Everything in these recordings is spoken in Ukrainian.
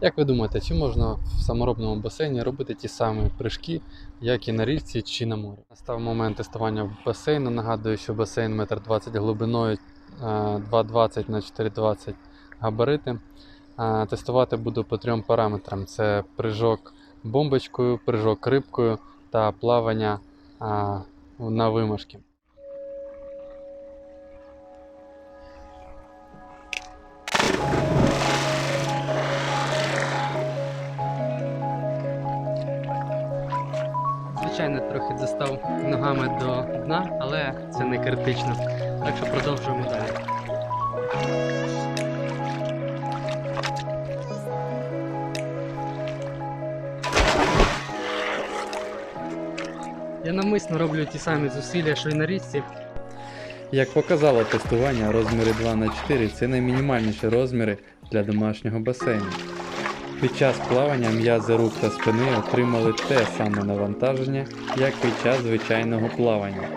Як ви думаєте, чи можна в саморобному басейні робити ті самі прыжки, як і на річці чи на морі? Настав момент тестування басейну. Нагадую, що басейн 1,20 м глибиною, е, 2,20 на 4,20 габарити. Е, Тестувати буду по трьом параметрам: це прыжок бомбочкою, прыжок рибкою та плавання е, на вимашки. Звичайно, трохи достав ногами до дна, але це не критично. Так що продовжуємо далі. Я навмисно роблю ті самі зусилля, що й на річці. Як показало тестування, розміри 2 на 4 це наймінімальніші розміри для домашнього басейну. Під час плавання м'язи рук та спини отримали те саме навантаження, як під час звичайного плавання.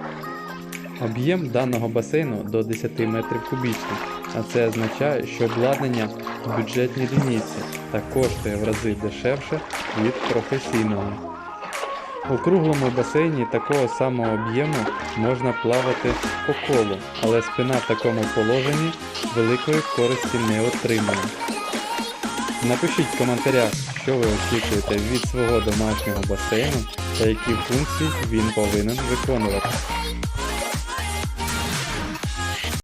Об'єм даного басейну до 10 метрів кубічних, а це означає, що обладнання в бюджетній лінійці та коштує в рази дешевше від професійного. У круглому басейні такого самого об'єму можна плавати по колу, але спина в такому положенні великої користі не отримує. Напишіть в коментарях, що ви очікуєте від свого домашнього басейну та які функції він повинен виконувати.